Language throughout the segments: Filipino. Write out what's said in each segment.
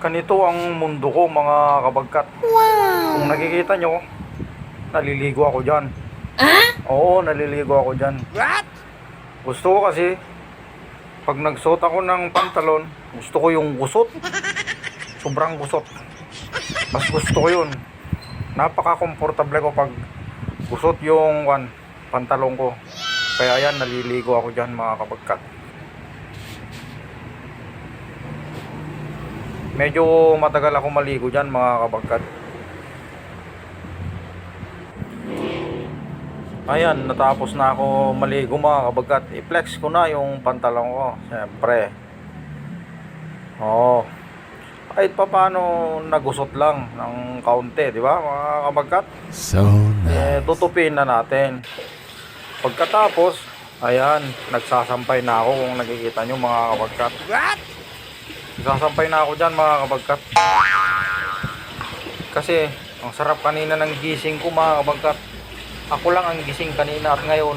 Ganito ang mundo ko mga kabagkat. Kung nakikita nyo, naliligo ako dyan. Oo, naliligo ako dyan. What? Gusto ko kasi, pag nagsuot ako ng pantalon, gusto ko yung gusot. Sobrang gusot. Mas gusto ko yun. Napaka-komportable ko pag gusot yung one, pantalon ko. Kaya yan, naliligo ako dyan mga kabagkat. Medyo matagal ako maligo dyan mga kabagkat. Ayan, natapos na ako maligo mga kabagkat. I-flex ko na yung pantalon ko. Siyempre. Oo. Kahit pa paano nagusot lang ng kaunti, di ba mga kabagkat? So Eh, tutupin na natin. Pagkatapos, ayan, nagsasampay na ako kung nakikita nyo mga kabagkat. What? Nagsasampay na ako dyan mga kabagkat. Kasi, ang sarap kanina ng gising ko mga kabagkat. Ako lang ang gising kanina at ngayon,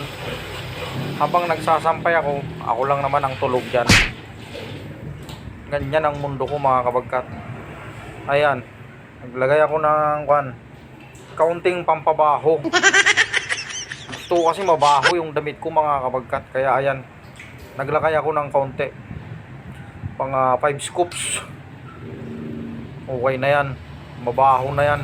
habang nagsasampay ako, ako lang naman ang tulog dyan. Ganyan ang mundo ko mga kabagkat. Ayan, naglagay ako ng kwan, kaunting pampabaho. Gusto kasi mabaho yung damit ko mga kabagkat. Kaya ayan, naglagay ako ng kaunti. Pang 5 scoops. Okay na yan. Mabaho na yan.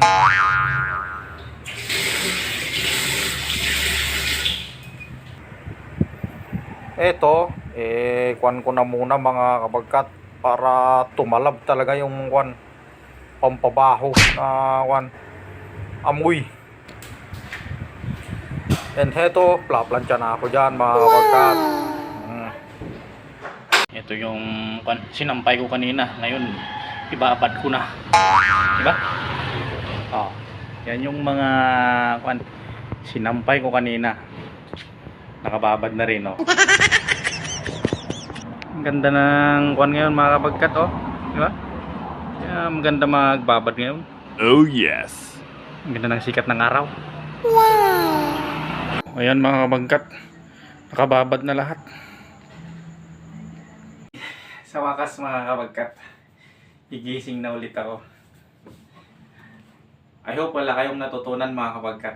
Eto, eh, kwan ko na muna mga kabagkat para tumalab talaga yung kwan pampabaho na kwan amoy. And heto, plaplansya na ako dyan mga kabagkat. Ito yung sinampay ko kanina. Ngayon, ibabad ko na. Diba? Oh. Yan yung mga kan sinampay ko kanina. Nakababad na rin, oh. Ang ganda ng kwan ngayon mga kabagkat, oh. Diba? Yeah, maganda magbabad ngayon. Oh yes. Ang ganda ng sikat ng araw. Ayan mga kabagkat. Nakababad na lahat. Sa wakas mga kabagkat, gigising na ulit ako. I hope wala kayong natutunan mga kabagkat.